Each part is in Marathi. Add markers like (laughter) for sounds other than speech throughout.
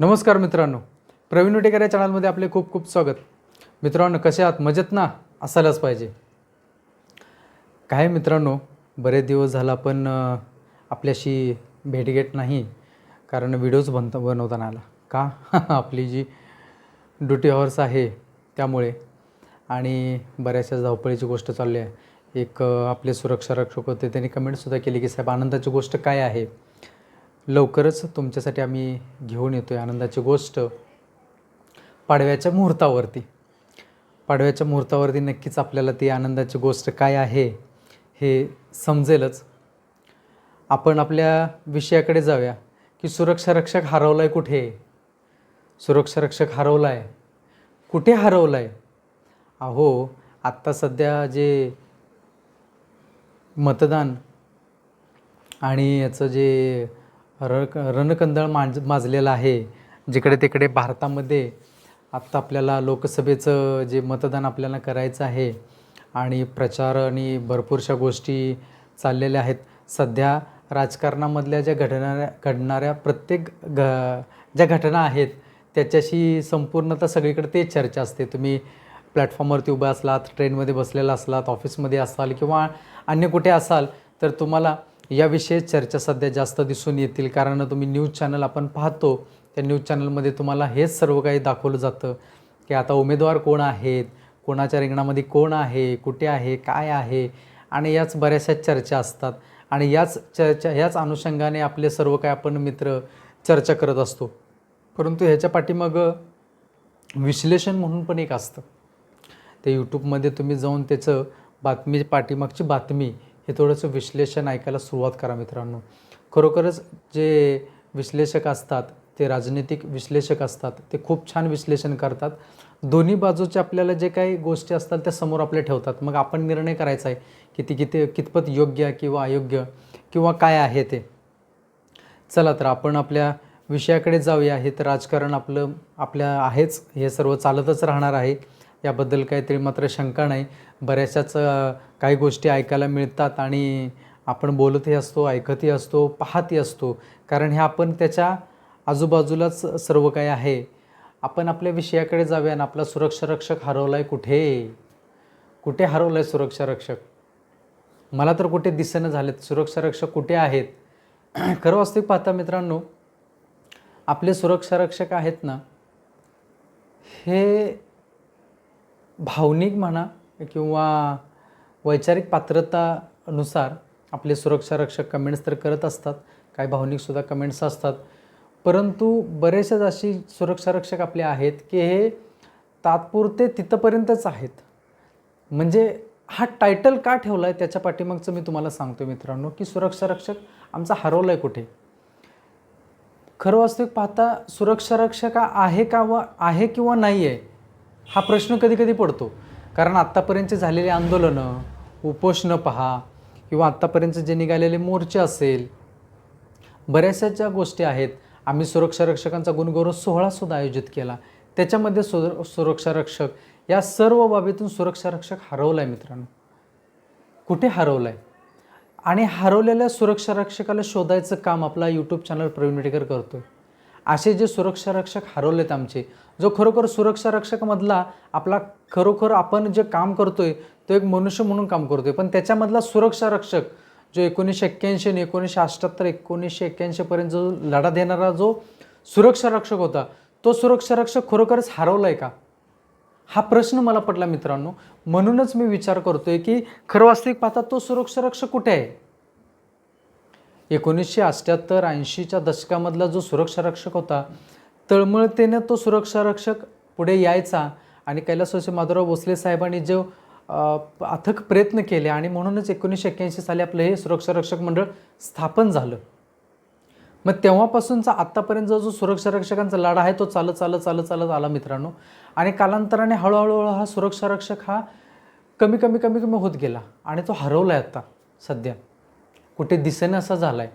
नमस्कार मित्रांनो. प्रवीण उटेकर या चॅनलमध्ये आपले खूप खूप स्वागत. मित्रांनो कसे आहात? मजेत ना? असायलाच पाहिजे. काय मित्रांनो बरेच दिवस झाला पण आपल्याशी आपल्याशी भेटघेट नाही कारण व्हिडिओज बनता बनवताना आला का? (laughs) आपली जी ड्युटी हॉर्स आहे त्यामुळे. आणि बऱ्याचशा धावपळीची गोष्ट चालली आहे. एक आपले सुरक्षा रक्षक होते त्यांनी कमेंटसुद्धा केली की साहेब आनंदाची गोष्ट काय आहे? लवकरच तुमच्यासाठी आम्ही घेऊन येतो आहे आनंदाची गोष्ट. पाडव्याच्या मुहूर्तावरती. पाडव्याच्या मुहूर्तावरती नक्कीच आपल्याला ती आनंदाची गोष्ट काय आहे हे समजेलच. आपण आपल्या विषयाकडे जाऊया की सुरक्षा रक्षक हरवला आहे कुठे? सुरक्षा रक्षक हरवला आहे कुठे हरवला आहे अहो आत्ता सध्या जे मतदान आणि याचं जे र रणकंदळ मांज माजलेलं आहे. जिकडे तिकडे भारतामध्ये आत्ता आपल्याला लोकसभेचं जे मतदान आपल्याला करायचं आहे आणि प्रचार आणि भरपूरशा गोष्टी चाललेल्या आहेत. सध्या राजकारणामधल्या ज्या घडणाऱ्या घडणाऱ्या प्रत्येक घ ज्या घटना आहेत त्याच्याशी संपूर्णतः सगळीकडे तेच चर्चा असते. तुम्ही प्लॅटफॉर्मवरती उभा असलात ट्रेनमध्ये बसलेला असलात ऑफिसमध्ये असाल किंवा अन्य कुठे असाल तर तुम्हाला याविषयी चर्चा सध्या जास्त दिसून येतील. कारण तुम्ही न्यूज चॅनल आपण पाहतो त्या न्यूज चॅनलमध्ये तुम्हाला हेच सर्व काही दाखवलं जातं की आता उमेदवार कोण आहेत कोणाच्या रिंगणामध्ये कोण आहे कुठे आहे काय आहे आणि याच बऱ्याचशा चर्चा असतात. आणि याच चर्चा ह्याच अनुषंगाने आपले सर्व काय आपण मित्र चर्चा करत असतो. परंतु ह्याच्या पाठीमागं विश्लेषण म्हणून पण एक असतं. ते यूट्यूबमध्ये तुम्ही जाऊन त्याचं बातमी पाठीमागची बातमी हे थोडंसं विश्लेषण ऐकायला सुरुवात करा मित्रांनो. खरोखरच जे विश्लेषक असतात ते राजनैतिक विश्लेषक असतात ते खूप छान विश्लेषण करतात. दोन्ही बाजूचे आपल्याला जे काही गोष्टी असतात त्या समोर आपल्या ठेवतात. मग आपण निर्णय करायचा आहे की ती किती कितपत योग्य किंवा अयोग्य किंवा काय आहे ते. चला तर आपण आपल्या विषयाकडे जाऊया. हे तर राजकारण आपलं आपल्या आहेच. हे सर्व चालतच राहणार आहे. याबद्दल काहीतरी मात्र शंका नाही. बऱ्याचशाच काही गोष्टी ऐकायला मिळतात आणि आपण बोलतही असतो ऐकतही असतो पाहतही असतो. कारण हे आपण त्याच्या आजूबाजूलाच सर्व काही आहे. आपण आपल्या विषयाकडे जाऊया आणि आपला सुरक्षा रक्षक हरवला आहे कुठे? कुठे हरवला आहे सुरक्षा रक्षक? मला तर कुठे दिसेनं झालेत. सुरक्षा रक्षक कुठे आहेत? (clears throat) खरं वास्तविक पाहता मित्रांनो आपले सुरक्षा रक्षक आहेत ना हे भावनिक म्हणा किंवा वैचारिक पात्रतानुसार आपले सुरक्षा रक्षक कमेंट्स तर करत असतात. काही भावनिकसुद्धा कमेंट्स असतात. परंतु बरेचशाच अशी सुरक्षा रक्षक आपले आहेत की हे तात्पुरते तिथंपर्यंतच आहेत. म्हणजे हा टायटल का ठेवला आहे त्याच्या पाठीमागचं मी तुम्हाला सांगतो मित्रांनो की सुरक्षा रक्षक आमचा हरवला आहे कुठे? खरं वास्तविक पाहता सुरक्षा रक्षक आहे का व आहे किंवा नाही आहे हा प्रश्न कधी कधी पडतो. कारण आत्तापर्यंतचे झालेले आंदोलनं उपोषणं पहा किंवा आत्तापर्यंत जे निघालेले मोर्चे असेल बऱ्याचशा ज्या गोष्टी आहेत आम्ही सुरक्षा रक्षकांचा गुणगौरव सोहळासुद्धा आयोजित केला. त्याच्यामध्ये सुर सुरक्षा रक्षक या सर्व बाबीतून सुरक्षा रक्षक हरवला आहे मित्रांनो. कुठे हरवला आहे आणि हरवलेल्या सुरक्षा रक्षकाला शोधायचं काम आपला यूट्यूब चॅनल प्रवीण मेटेकर करतो आहे असे जे सुरक्षा रक्षक हरवलेत आमचे जो खरोखर सुरक्षा रक्षकमधला आपला खरोखर आपण जे काम करतोय तो एक मनुष्य म्हणून काम करतोय. पण त्याच्यामधला सुरक्षा रक्षक जो एकोणीसशे एक्क्याऐंशी आणि एकोणीसशे अठ्ठ्याहत्तर एकोणीसशे एक्क्याऐंशीपर्यंत जो लढा देणारा जो सुरक्षा रक्षक होता तो सुरक्षा रक्षक खरोखरच हरवला आहे का? हा प्रश्न मला पडला मित्रांनो. म्हणूनच मी विचार करतोय की खरं वास्तविक पाहता तो सुरक्षा रक्षक कुठे आहे? एकोणीसशे अठ्ठ्याहत्तर ऐंशीच्या दशकामधला जो सुरक्षा रक्षक होता तळमळतेनं तो सुरक्षा रक्षक पुढे यायचा आणि कैलासवासी माधवराव भोसले साहेबांनी जो अथक प्रयत्न केले आणि म्हणूनच एकोणीसशे एक्क्याऐंशी साली आपलं हे सुरक्षा रक्षक मंडळ स्थापन झालं. मग तेव्हापासूनचा आत्तापर्यंत जो सुरक्षा रक्षकांचा लढा आहे तो चालत चालत चालत चालत आला मित्रांनो. आणि कालांतराने हळूहळू हा सुरक्षा रक्षक हा कमी कमी कमी कमी होत गेला आणि तो हरवला आहे आता सध्या. कुठे दिसेनासा असा झाला आहे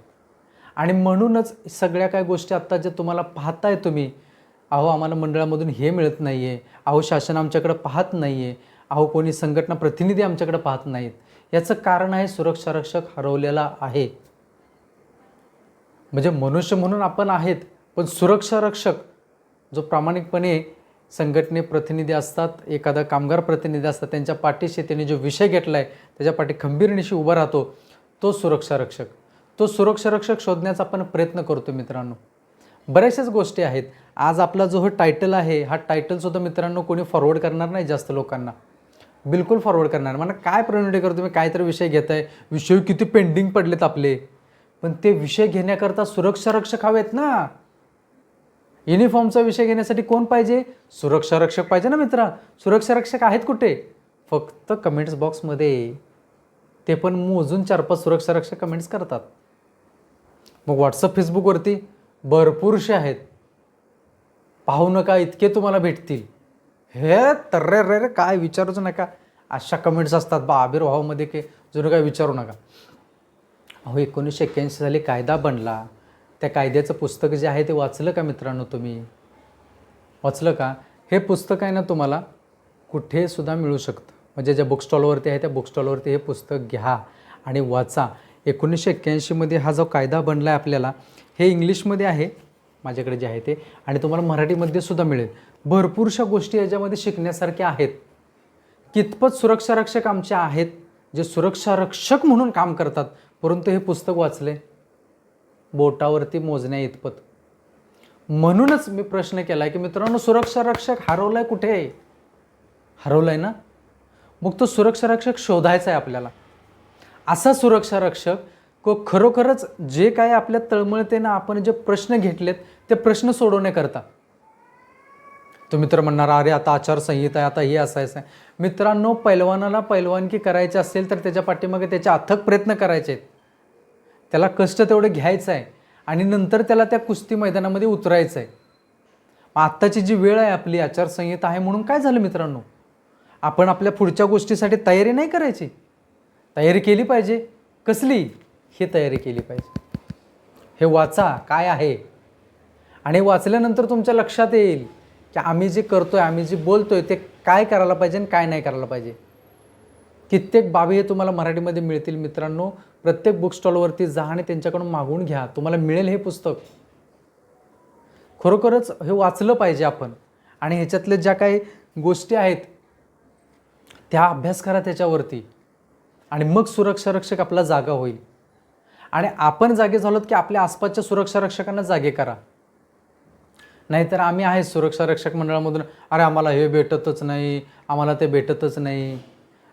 आणि म्हणूनच सगळ्या काय गोष्टी आत्ता ज्या तुम्हाला पाहताय तुम्ही अहो आम्हाला मंडळामधून हे मिळत नाही आहे अहो शासन आमच्याकडं पाहत नाही आहे अहो कोणी संघटना प्रतिनिधी आमच्याकडे पाहत नाहीत. याचं कारण आहे सुरक्षा रक्षक हरवलेला आहे. म्हणजे मनुष्य म्हणून आपण आहेत पण सुरक्षा रक्षक जो प्रामाणिकपणे संघटने प्रतिनिधी असतात एखादा कामगार प्रतिनिधी असतात त्यांच्या पाठीशी त्यांनी जो विषय घेतला आहे त्याच्या पाठी खंबीरनिशी उभा राहतो तो सुरक्षा रक्षक. तो सुरक्षा रक्षक शोधण्याचा आपण प्रयत्न करतो मित्रांनो. बऱ्याचशाच गोष्टी आहेत. आज आपला जो हा टायटल आहे हा टायटलसुद्धा मित्रांनो कोणी फॉरवर्ड करणार नाही जास्त लोकांना. बिलकुल फॉरवर्ड करणार मला काय प्रेरणा करतो तुम्ही काहीतरी विषय घेत आहे विषय किती पेंडिंग पडलेत आपले. पण ते विषय घेण्याकरता सुरक्षा रक्षक हवेत ना. युनिफॉर्मचा विषय घेण्यासाठी कोण पाहिजे? सुरक्षा रक्षक पाहिजे ना मित्रा. सुरक्षा रक्षक आहेत कुठे? फक्त कमेंट्स बॉक्समध्ये ते पण मोजून चार पाच सुरक्षा रक्षा कमेंट्स करतात. मग व्हॉट्सअप फेसबुकवरती भरपूरसे आहेत. पाहू नका इतके तुम्हाला भेटतील. हे तर्रे रे रे काय विचारूच नका. अशा कमेंट्स असतात बा आविर्भावामध्ये के जुनं काय विचारू नका. अहो एकोणीसशे एक्क्याऐंशी साली कायदा बनला. त्या कायद्याचं पुस्तक जे आहे ते वाचलं का मित्रांनो तुम्ही? वाचलं का? हे पुस्तक आहे ना तुम्हाला कुठेसुद्धा मिळू शकतं. म्हणजे ज्या बुक स्टॉलवरती आहे त्या बुक स्टॉलवरती हे पुस्तक घ्या आणि वाचा. एकोणीसशे एक्क्याऐंशीमध्ये हा जो कायदा बनला आहे आपल्याला हे इंग्लिशमध्ये आहे माझ्याकडे जे आहे ते. आणि तुम्हाला मराठीमध्ये सुद्धा मिळेल. भरपूरशा गोष्टी याच्यामध्ये शिकण्यासारख्या आहेत. कितपत सुरक्षारक्षक आमचे आहेत जे सुरक्षारक्षक म्हणून काम करतात परंतु हे पुस्तक वाचले? बोटावरती मोजण्या इतपत. म्हणूनच मी प्रश्न केला की मित्रांनो सुरक्षारक्षक हरवलाय कुठे? हरवलाय ना? मग तो सुरक्षा रक्षक शोधायचा आहे आपल्याला. असा सुरक्षा रक्षक को खरोखरच जे काय आपल्या तळमळतेनं आपण जे प्रश्न घेतलेत ते प्रश्न सोडवण्याकरता तुम्ही तर म्हणणार अरे आता आचारसंहिता आहे आता हे असायचं आहे मित्रांनो पैलवानाला पैलवानकी करायची असेल तर त्याच्या पाठीमागे त्याचे अथक प्रयत्न करायचे आहेत. त्याला कष्ट तेवढं घ्यायचं आहे आणि नंतर त्याला त्या कुस्ती मैदानामध्ये उतरायचं आहे. आत्ताची जी वेळ आहे आपली आचारसंहिता आहे म्हणून काय झालं मित्रांनो? आपण आपल्या पुढच्या गोष्टीसाठी तयारी नाही करायची. तयारी केली पाहिजे. कसली? ही तयारी केली पाहिजे. हे वाचा काय आहे? आणि वाचल्यानंतर तुमच्या लक्षात येईल की आम्ही जे करतो आहे आम्ही जे बोलतो आहे ते काय करायला पाहिजे आणि काय नाही करायला पाहिजे. कित्येक बाबी हे तुम्हाला मराठीमध्ये मिळतील मित्रांनो. प्रत्येक बुक स्टॉलवरती जा आणि त्यांच्याकडून मागून घ्या. तुम्हाला मिळेल हे पुस्तक. खरोखरच हे वाचलं पाहिजे आपण. आणि ह्याच्यातल्या ज्या काही गोष्टी आहेत त्या अभ्यास करा त्याच्यावरती. आणि मग सुरक्षा रक्षक आपला जागा होईल. आणि आपण जागे झालोत की आपल्या आसपासच्या सुरक्षा रक्षकांना जागे करा. नाहीतर आम्ही आहे सुरक्षा रक्षक मंडळामधून अरे आम्हाला हे भेटतच नाही आम्हाला ते भेटतच नाही.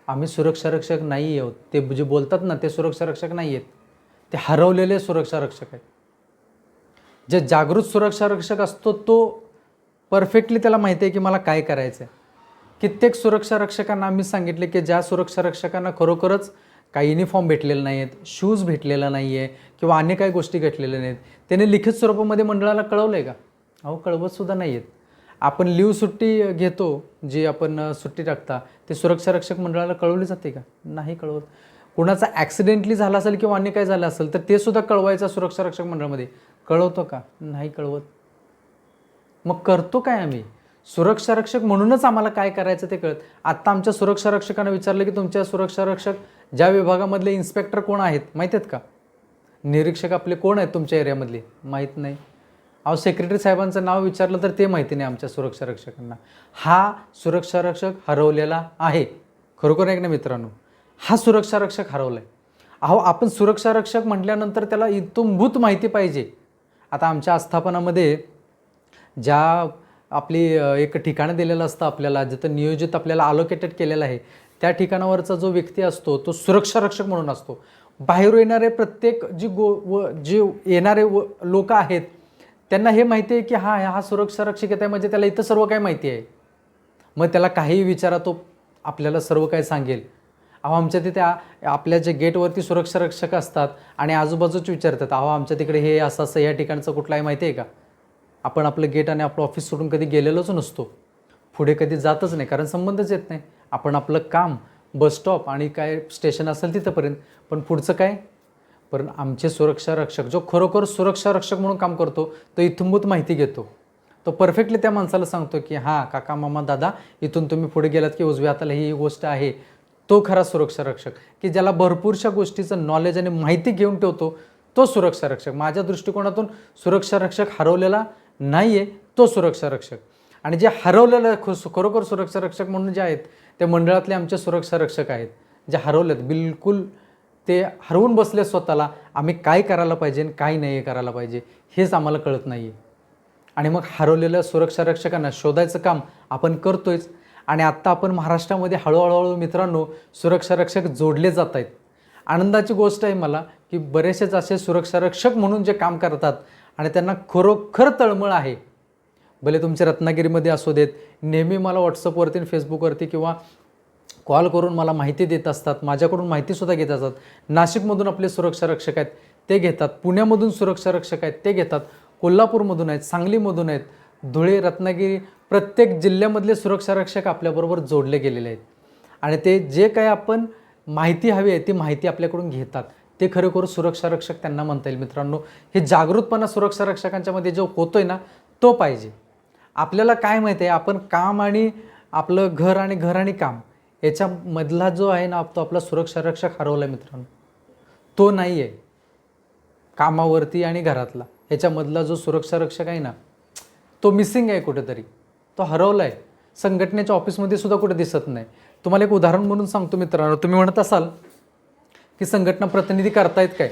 आम्ही सुरक्षा रक्षक नाही आहोत. ते जे बोलतात ना ते सुरक्षा रक्षक नाही आहेत. ते हरवलेले सुरक्षा रक्षक आहेत. जे जागृत सुरक्षा रक्षक असतो तो परफेक्टली त्याला माहिती आहे की मला काय करायचं आहे कित्येक सुरक्षा रक्षकांना आम्ही सांगितले की ज्या सुरक्षा रक्षकांना खरोखरच काही युनिफॉर्म भेटलेले नाही आहेत शूज भेटलेला नाही आहे किंवा अन्य काही गोष्टी भेटलेल्या नाहीत त्याने लिखित स्वरूपामध्ये मंडळाला कळवलं आहे का? अहो कळवतसुद्धा नाही आहेत आपण लिव्ह सुट्टी घेतो जी आपण सुट्टी टाकता ते सुरक्षा रक्षक मंडळाला कळवली जाते का? नाही कळवत. कुणाचा ॲक्सिडेंटली झाला असेल किंवा अन्य काय झालं असेल तर ते सुद्धा कळवायचं सुरक्षा रक्षक मंडळामध्ये. कळवतो का? नाही कळवत. मग करतो काय आम्ही? सुरक्षा रक्षक म्हणूनच आम्हाला काय करायचं ते कळत. आत्ता आमच्या सुरक्षा रक्षकांना विचारलं की तुमच्या सुरक्षा रक्षक ज्या विभागामधले इन्स्पेक्टर कोण आहेत माहीत आहेत का? निरीक्षक आपले कोण आहेत तुमच्या एरियामधले? माहीत नाही. अहो सेक्रेटरी साहेबांचं नाव विचारलं तर ते माहिती नाही आमच्या सुरक्षा रक्षकांना हा सुरक्षा रक्षक हरवलेला आहे. खरोखर आहे ना मित्रांनो हा सुरक्षा रक्षक हरवला आहे अहो आपण सुरक्षा रक्षक म्हटल्यानंतर त्याला इतुंभूत माहिती पाहिजे. आता आमच्या आस्थापनामध्ये ज्या आपली एक ठिकाण दिलेलं असतं आपल्याला जिथं नियोजित आपल्याला अलोकेटेड केलेलं आहे त्या ठिकाणावरचा जो व्यक्ती असतो तो सुरक्षा रक्षक म्हणून असतो. बाहेर येणारे प्रत्येक जी गो व जे येणारे व लोक आहेत त्यांना हे माहिती आहे की हा हा सुरक्षा रक्षक येत आहे म्हणजे त्याला इथं सर्व काही माहिती आहे. मग त्याला काहीही विचारा तो आपल्याला सर्व काय सांगेल. अहो आमच्या तिथे आपल्या जे गेटवरती सुरक्षा रक्षक असतात आणि आजूबाजूच विचारतात अहो आमच्या तिकडे हे असं असं या ठिकाणचं कुठलं आहे माहिती आहे का? आपण आपलं गेट आणि आपलं ऑफिस सोडून कधी गेलेलोच नसतो. पुढे कधी जातच नाही कारण संबंधच येत नाही. आपण आपलं काम बस स्टॉप आणि काय स्टेशन असेल तिथंपर्यंत पण पुढचं काय? पण आमचे सुरक्षा रक्षक जो खरोखर सुरक्षा रक्षक म्हणून काम करतो तो इथंभूत माहिती घेतो. तो परफेक्टली त्या माणसाला सांगतो की हां काका मामा दादा इथून तुम्ही पुढे गेलात की उजव्या हाताला ही गोष्ट आहे. तो खरा सुरक्षा रक्षक की ज्याला भरपूरशा गोष्टीचं नॉलेज आणि माहिती घेऊन ठेवतो तो सुरक्षा रक्षक. माझ्या दृष्टिकोनातून सुरक्षा रक्षक हरवलेला नाही आहे तो सुरक्षा रक्षक. आणि जे हरवलेलं खु- खरोखर सुरक्षा रक्षक म्हणून जे आहेत ते मंडळातले आमचे सुरक्षा रक्षक आहेत जे हरवलेत. बिलकुल ते हरवून बसले स्वतःला आम्ही काय करायला पाहिजे आणि काय नाही करायला पाहिजे हेच आम्हाला कळत नाही आहे आणि मग हरवलेल्या सुरक्षा रक्षकांना शोधायचं काम आपण करतोयच. आणि आत्ता आपण महाराष्ट्रामध्ये हळूहळूहळू मित्रांनो सुरक्षा रक्षक जोडले जात आहेत आनंदाची गोष्ट आहे मला की बरेचसेच असे सुरक्षा रक्षक म्हणून जे काम करतात आणि त्यांना खरोखर तळमळ आहे. भले तुमचे रत्नागिरीमध्ये असू देत नेहमी मला व्हॉट्सअपवरती फेसबुकवरती किंवा कॉल करून मला माहिती देत असतात माझ्याकडून माहितीसुद्धा घेत असतात. नाशिकमधून आपले सुरक्षा रक्षक आहेत ते घेतात. पुण्यामधून सुरक्षा रक्षक आहेत ते घेतात. कोल्हापूरमधून आहेत सांगलीमधून आहेत. धुळे रत्नागिरी प्रत्येक जिल्ह्यामधले सुरक्षा रक्षक आपल्याबरोबर जोडले गेलेले आहेत. आणि ते जे काही आपण माहिती हवी आहे ती माहिती आपल्याकडून घेतात. ते खरोखर सुरक्षा रक्षक त्यांना म्हणता येईल मित्रांनो. हे जागृतपणा सुरक्षा रक्षकांच्यामध्ये जो होतोय ना तो पाहिजे. आपल्याला काय माहिती आहे आपण काम आणि आपलं घर आणि घर आणि काम याच्यामधला जो आहे ना तो आपला सुरक्षा रक्षक हरवला आहे मित्रांनो. तो नाही आहे कामावरती आणि घरातला. ह्याच्यामधला जो सुरक्षा रक्षक आहे ना तो मिसिंग आहे कुठेतरी. तो हरवला आहे संघटनेच्या ऑफिसमध्ये सुद्धा कुठे दिसत नाही. तुम्हाला एक उदाहरण म्हणून सांगतो मित्रांनो. तुम्ही म्हणत असाल की संघटना प्रतिनिधी करतायत काय?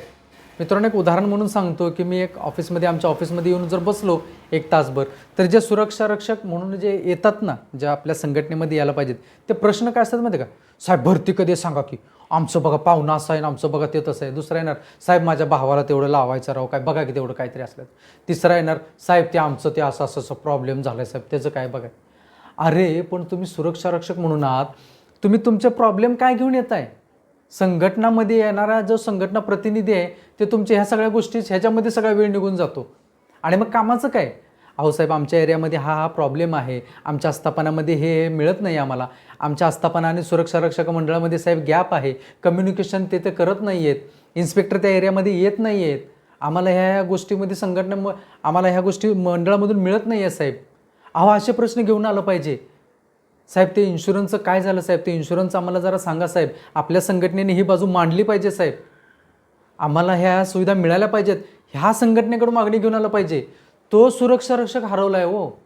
मित्रांनो एक उदाहरण म्हणून सांगतो की मी एक ऑफिसमध्ये आमच्या ऑफिसमध्ये येऊन जर बसलो एक तासभर तर जे सुरक्षा रक्षक म्हणून जे येतात ना ज्या आपल्या संघटनेमध्ये यायला पाहिजेत ते प्रश्न काय असतात माहिती आहे का? साहेब भरती कधी सांगा की. आमचं बघा पाहुणा असं आहे ना आमचं बघा ते तसं आहे. दुसरा येणार साहेब माझ्या भावाला तेवढं लावायचं राव काय बघा की तेवढं काहीतरी असलं. तिसरा येणार साहेब ते आमचं ते असं असं असं प्रॉब्लेम झाला आहे साहेब त्याचं काय बघा. अरे पण तुम्ही सुरक्षा रक्षक म्हणून आहात तुम्ही तुमचे प्रॉब्लेम काय घेऊन येत आहे संघटनामध्ये येणारा जो संघटना प्रतिनिधी आहे ते तुमच्या ह्या सगळ्या गोष्टी ह्याच्यामध्ये सगळा वेळ निघून जातो. आणि मग कामाचं काय? अहो साहेब आमच्या एरियामध्ये हा हा प्रॉब्लेम आहे. आमच्या आस्थापनामध्ये हे मिळत नाही आम्हाला. आमच्या आस्थापना आणि सुरक्षा रक्षक मंडळामध्ये साहेब गॅप आहे. कम्युनिकेशन ते तर करत नाही आहेत इन्स्पेक्टर त्या एरियामध्ये येत नाही आहेत आम्हाला ह्या ह्या गोष्टीमध्ये संघटना आम्हाला ह्या गोष्टी मंडळामधून मिळत नाही आहे साहेब. अहो असे प्रश्न घेऊन आलं पाहिजे. साहेब ते इन्शुरन्सचं काय झालं साहेब? ते इन्शुरन्स आम्हाला जरा सांगा साहेब. आपल्या संघटनेने ही बाजू मांडली पाहिजे साहेब. आम्हाला ह्या सुविधा मिळाल्या पाहिजेत. ह्या संघटनेकडून मागणी घेऊन आलं पाहिजे. तो सुरक्षा रक्षक हरवला आहे हो.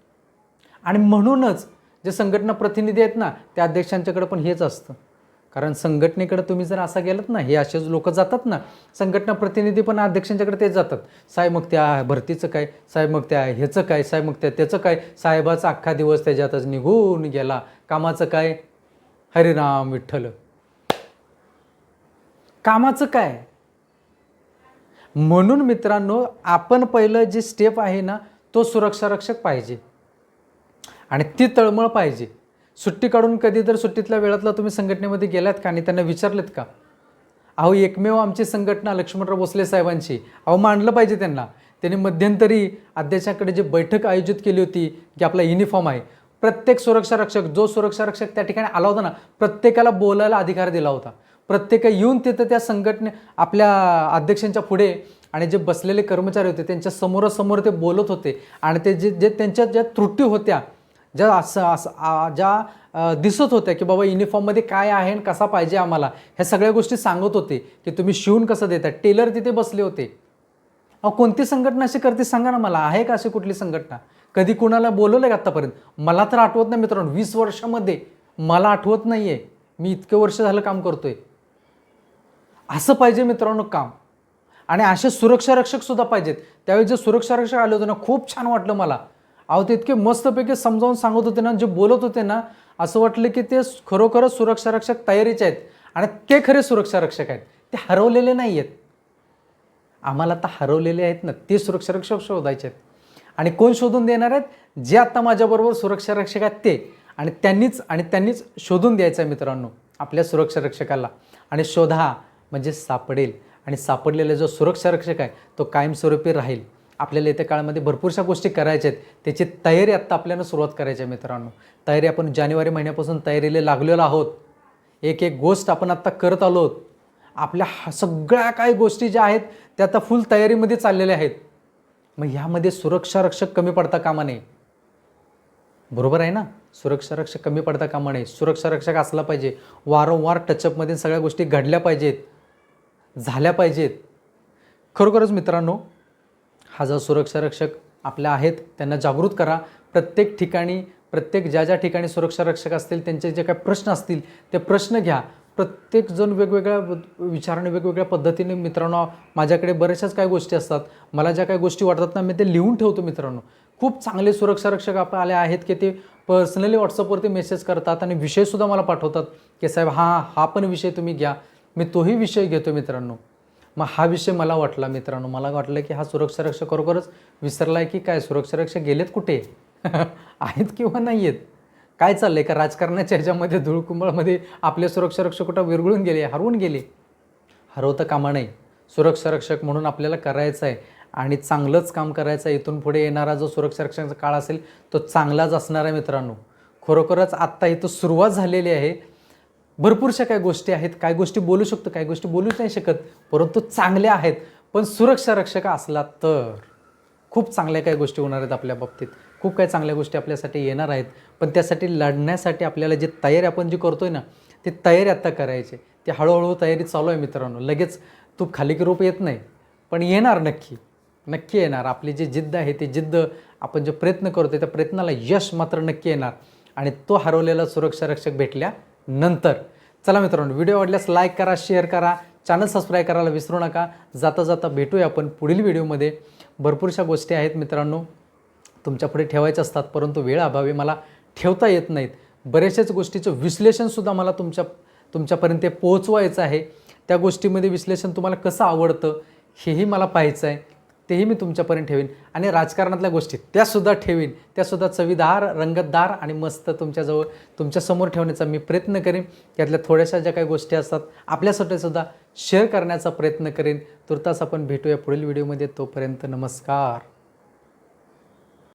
आणि म्हणूनच जे संघटना प्रतिनिधी आहेत ना त्या अध्यक्षांच्याकडे पण हेच असतं. कारण संघटनेकडे तुम्ही जर असा गेलात ना हे असेच लोक जातात ना संघटना प्रतिनिधी पण अध्यक्षांच्याकडे ते जातात. साहेब मग त्या भरतीचं काय? साहेब मग त्या ह्याचं काय? साहेब मग त्या त्याचं काय? साहेबाचा अख्खा दिवस त्याच्यातच निघून गेला. कामाचं काय? हरिराम विठ्ठल. कामाचं काय? म्हणून मित्रांनो आपण पहिलं जे स्टेप आहे ना तो सुरक्षा रक्षक पाहिजे. आणि ती तळमळ पाहिजे. सुट्टी काढून कधी तर सुट्टीतल्या वेळातला तुम्ही संघटनेमध्ये गेलात का? आणि त्यांना विचारलेत का? अहो एकमेव आमची संघटना लक्ष्मणराव भोसले साहेबांची. अहो मांडलं पाहिजे त्यांना. त्यांनी मध्यंतरी अध्यक्षाकडे जी बैठक आयोजित केली होती की आपला युनिफॉर्म आहे प्रत्येक सुरक्षा रक्षक जो सुरक्षा रक्षक त्या ठिकाणी आला होता ना प्रत्येकाला बोलायला अधिकार दिला होता. प्रत्येक येऊन तिथं त्या संघटने आपल्या अध्यक्षांच्या पुढे आणि जे बसलेले कर्मचारी होते त्यांच्या समोरासमोर ते बोलत होते. आणि ते जे जे त्यांच्या ज्या त्रुटी होत्या ज्या असं असं ज्या दिसत होत्या की बाबा युनिफॉर्ममध्ये काय आहे आणि कसा पाहिजे आम्हाला ह्या सगळ्या गोष्टी सांगत होते की तुम्ही शिवून कसं देता? टेलर तिथे बसले होते. अहो कोणती संघटना अशी करते सांगा ना मला. आहे का अशी कुठली संघटना? कधी कुणाला बोलवलं का आत्तापर्यंत? मला तर आठवत नाही मित्रांनो. वीस वर्षामध्ये मला आठवत नाही आहे मी इतके वर्ष झालं काम करतोय. असं पाहिजे मित्रांनो काम. आणि असे सुरक्षा पाहिजेत. त्यावेळी जे सुरक्षा रक्षक आले होते ना खूप छान वाटलं मला. अहो ते इतके मस्तपैकी समजावून सांगत होते ना जे बोलत होते ना असं वाटलं की ते खरोखरच सुरक्षा रक्षक तयारीचे आहेत आणि ते खरे सुरक्षा रक्षक आहेत. ते हरवलेले नाही आहेत. आम्हाला आता हरवलेले आहेत ना ते सुरक्षा रक्षक शोधायचे आहेत. आणि कोण शोधून देणार आहेत? जे आत्ता माझ्याबरोबर सुरक्षा रक्षक आहेत ते. आणि त्यांनीच आणि त्यांनीच शोधून द्यायचं आहे मित्रांनो आपल्या सुरक्षा रक्षकाला आणि शोधा म्हणजे सापडेल. आणि सापडलेला जो सुरक्षा रक्षक आहे तो कायमस्वरूपी राहील. आपल्याला येत्या काळामध्ये भरपूरशा गोष्टी करायच्या आहेत. त्याची तयारी आत्ता आपल्याला सुरुवात करायची आहे मित्रांनो. तयारी आपण जानेवारी महिन्यापासून तयारीला लागलेलो आहोत. एक एक गोष्ट आपण आत्ता करत आलो आहोत. आपल्या हा- सगळ्या काही गोष्टी ज्या आहेत त्या आता फुल तयारीमध्ये चाललेल्या आहेत. मग ह्यामध्ये सुरक्षा रक्षक कमी पडता कामा नये. बरोबर आहे ना? सुरक्षा रक्षक कमी पडता कामा नये. सुरक्षा रक्षक असला पाहिजे. वारंवार टचअपमध्ये सगळ्या गोष्टी घडल्या पाहिजेत. झाल्या पाहिजेत. खरोखरच मित्रांनो हा जो सुरक्षा रक्षक आपल्या आहेत त्यांना जागृत करा. प्रत्येक ठिकाणी प्रत्येक ज्या ज्या ठिकाणी सुरक्षा रक्षक असतील त्यांचे जे काही प्रश्न असतील ते प्रश्न घ्या. प्रत्येकजण वेगवेगळ्या विचाराने वेगवेगळ्या पद्धतीने मित्रांनो माझ्याकडे बऱ्याचशाच काही गोष्टी असतात. मला ज्या काही गोष्टी वाटतात ना मी ते लिहून ठेवतो मित्रांनो. खूप चांगले सुरक्षा रक्षक आप आले आहेत की ते पर्सनली व्हॉट्सअपवरती मेसेज करतात आणि विषयसुद्धा मला पाठवतात की साहेब हा हा पण विषय तुम्ही घ्या. मी तोही विषय घेतो मित्रांनो. मग हा विषय मला वाटला मित्रांनो. मला वाटलं की हा सुरक्षा रक्षक खरोखरच विसरला आहे की काय? सुरक्षा रक्षक गेलेत कुठे? (laughs) आहेत किंवा नाही आहेत काय चाललंय? का राजकारणाच्या ह्याच्यामध्ये धुळकुंबळमध्ये आपले सुरक्षा रक्षक कुठं विरघळून गेले हरवून गेले? हरवता कामा नाही सुरक्षा रक्षक म्हणून आपल्याला करायचं आहे आणि चांगलंच काम करायचं आहे इथून पुढे येणारा जो सुरक्षा रक्षकाचा काळ असेल तो चांगलाच असणार आहे मित्रांनो. खरोखरच आत्ता इथं सुरुवात झालेली आहे. भरपूरशा काही गोष्टी आहेत काय गोष्टी बोलू शकतो काही गोष्टी बोलूच नाही शकत परंतु चांगल्या आहेत. पण सुरक्षा रक्षक असला तर खूप चांगल्या काही गोष्टी होणार आहेत आपल्या बाबतीत. खूप काही चांगल्या गोष्टी आपल्यासाठी येणार आहेत. पण त्यासाठी लढण्यासाठी आपल्याला जी तयारी आपण जी करतोय ना ती तयारी आत्ता करायची ती हळूहळू तयारी चालू आहे मित्रांनो. लगेच तू खाली की रूप येत नाही पण येणार नक्की. नक्की येणार. आपली जी जिद्द आहे ती जिद्द आपण जे प्रयत्न करतो त्या प्रयत्नाला यश मात्र नक्की येणार. आणि तो हरवलेला सुरक्षा रक्षक नंतर. चला मित्रांनो व्हिडिओ आवडल्यास लाईक करा शेअर करा चॅनल सबस्क्राईब करायला विसरू नका. जाता जाता भेटूया आपण पुढील व्हिडिओमध्ये. भरपूरशा गोष्टी आहेत मित्रांनो तुमच्यापुढे ठेवायच्या असतात परंतु वेळ अभावी मला ठेवता येत नाहीत. बऱ्याचशाच गोष्टीचं विश्लेषणसुद्धा मला तुमच्या तुमच्यापर्यंत ते पोहोचवायचं आहे. त्या गोष्टीमध्ये विश्लेषण तुम्हाला कसं आवडतं हेही मला पाहायचं आहे तेही मी तुमच्यापर्यंत ठेवीन. आणि राजकारणातल्या गोष्टी त्यासुद्धा ठेवीन. त्यासुद्धा चवीदार रंगतदार आणि मस्त तुमच्याजवळ तुमच्यासमोर ठेवण्याचा मी प्रयत्न करेन. त्यातल्या थोड्याशा ज्या काही गोष्टी असतात आपल्यासाठी सुद्धा शेअर करण्याचा प्रयत्न करेन. तुर्तास आपण भेटूया पुढील व्हिडिओमध्ये तोपर्यंत नमस्कार.